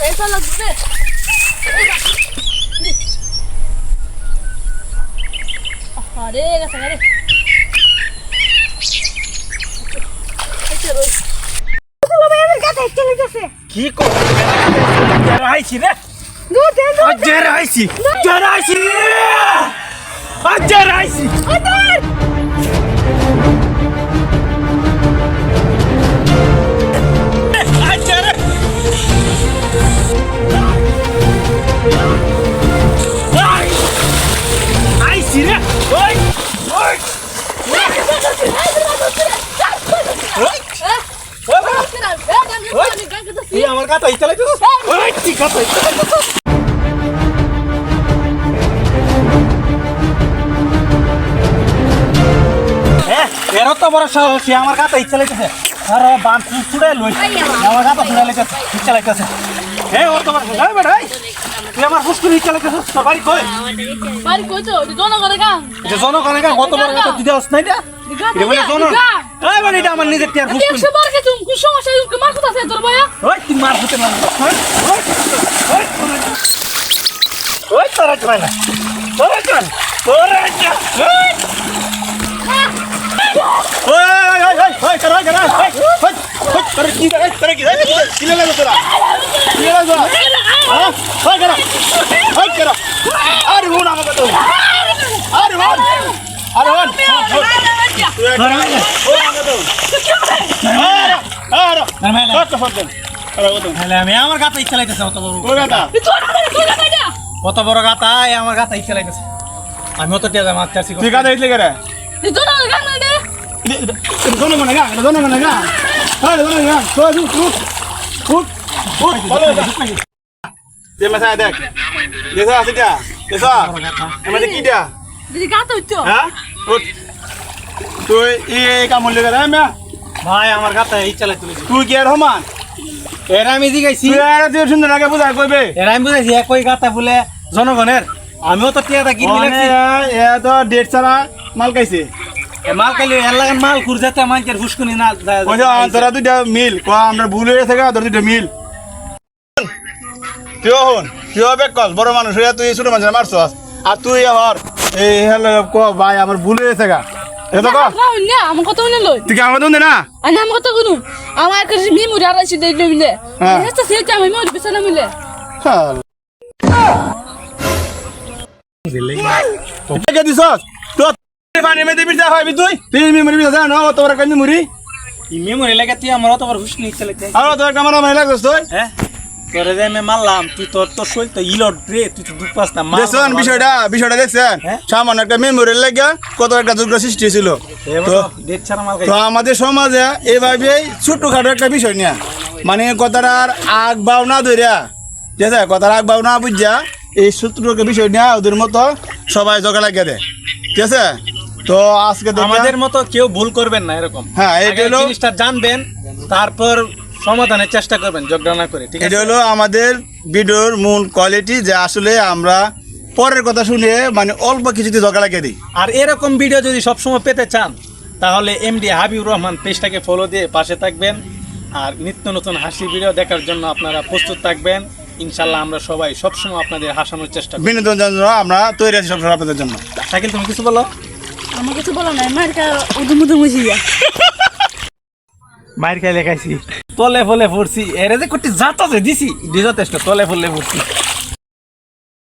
পয়সা লাগবে अरे আরে কি করছিস রে আজ্জার আইছি। আজ্জার আইছি আজ্জার তুই আমার কথা ইচ্ছা ওই ঠিক আছে হ্যাঁ এরও তো বড় সাহস সে আমার কথা ইচ্ছা লাগতেছে আর বান ছুড়ে লই আমার। কথা ছুড়ে লাগতেছে ইচ্ছা লাগতেছে হ্যাঁ ওর তো বড় সাহস এই বেটা এই, তুই আমার ফুসকুনি ইচ্ছা লাগতেছে তোর বাড়ি কই? বাড়ি কইতো জনগণের গান যে জনগণের গান কত বড় কথা দিতে আসছ না? এটা এটা বলে জন এই মানে এটা আমার নিজের টিয়ার ফুসকুনি একশো বার কে তুমি কুসুম আসে তুমি মার কথা আছে তোর বয়া ওই তুই মার ফুটে মার ওই ওই তোরা চলে না তোরা চল তোরা চল ওই ওই ওই ওই ওই ওই ওই ওই তোর কি রে তোর কি রে কি লাগে তোরা কি লাগে তোরা হ্যাঁ ওই কর ওই কর আরে বোন আমাকে তো আরে বোন আরে বোন তুই ওই আমাকে তো আরে আরে কত ফটো আরে কত আমি আমার গাতা ইচ্ছা লাগতেছে অত বড় কত বড় গাতা আমার গাতা ইচ্ছা লাগতেছে আমি অত টিয়া মাছ চাষি তুই কাদা ইতলে করে মনে মনে হ্যাঁ দেখ দেসা আছে কি গাত হইতো হ্যাঁ তুই এই ভাই আমার গাতা ইচ্ছা লাগতেছে তুই কি আর সমান? এর আমি জিগাইছি আর তুই সুন্দর আগে বুঝা কইবে। এর আমি বুঝাইছি একই গাতা বলে জনগণের। আমিও তো টিয়াটা কিনবি লাগছি। এ তো ডেট ছাড়া মাল খাইছে। এ মাল খাইলে এর লাগান মাল খুঁজতে মানুষের হুসকুনি না তোরা দুইটা মিল ক আমরা ভুল হয়ে থাকে তোর দুইটা মিল। তুই হন তুই বেক কল বড় মানুষ হইয়া তুই ছোট মানুষ মারছস। আর তুই আমার এই হ্যালো ক ভাই আমার ভুল হয়ে থাকে এটা রাহুল না আমার কথা মনে লই? তুই আমার দুন না? আমি আমার কথা শুনুন আমার কাছে মেমোরি আর আছে দেই মিলে। হ্যাঁ। এটা সেটা আমি মেমোরি বেসালা মিলে। কে দিছস? তো পানি মে দিবি যা হইবি তুই। তুই মেমরি বিছা জানো তোর কানি মুরি? ই লাগে তুই আমার হুসকুনি ইচ্ছা আর তোর ক্যামেরা মানে লাগছস তুই? হ্যাঁ। তোরে যে আমি মারলাম তুই তোর তোর শৈল তো ইলট রে তুই তো দুঃখ পাস না দেখছেন বিষয়টা? বিষয়টা দেখছেন হ্যাঁ? সামান্য একটা মেমোরির লাগে কত একটা দুর্গ সৃষ্টি ছিল তো আমাদের সমাজে একটা বিষয় নিয়ে। মানে কথাটার আগ বাও না ধরিয়া ঠিক আছে? কথার আগ বাও না বুঝা এই ছোট্ট বিষয় নিয়ে ওদের মতো সবাই জগা লাগিয়ে দেয়। ঠিক আছে? তো আজকে আমাদের মতো কেউ ভুল করবেন না এরকম। হ্যাঁ, জিনিসটা জানবেন তারপর সমাধানের চেষ্টা করবেন ঝগড়া না করে ঠিক এটা আছে হলো আমাদের ভিডিওর মূল কোয়ালিটি যে আসলে আমরা পরের কথা শুনে মানে অল্প কিছুতে জগা লাগিয়ে দিই। আর এরকম ভিডিও যদি সবসময় পেতে চান তাহলে এমডি হাবিবুর রহমান পেজটাকে ফলো দিয়ে পাশে থাকবেন। আর নিত্য নতুন হাসি ভিডিও দেখার জন্য আপনারা প্রস্তুত থাকবেন। ইনশাল্লাহ আমরা সবাই সবসময় আপনাদের হাসানোর চেষ্টা করি বিনোদন জন্য আমরা তৈরি আছি সবসময় আপনাদের জন্য। শাকিল তুমি কিছু বলো? আমার কিছু বলা নাই মার কা উদুম উদুম মায়ের খাই লেখাইছি তলে ফলে পড়ছি এর যে করতে যাতা যে দিছি। যথেষ্ট তলে ফলে পড়ছি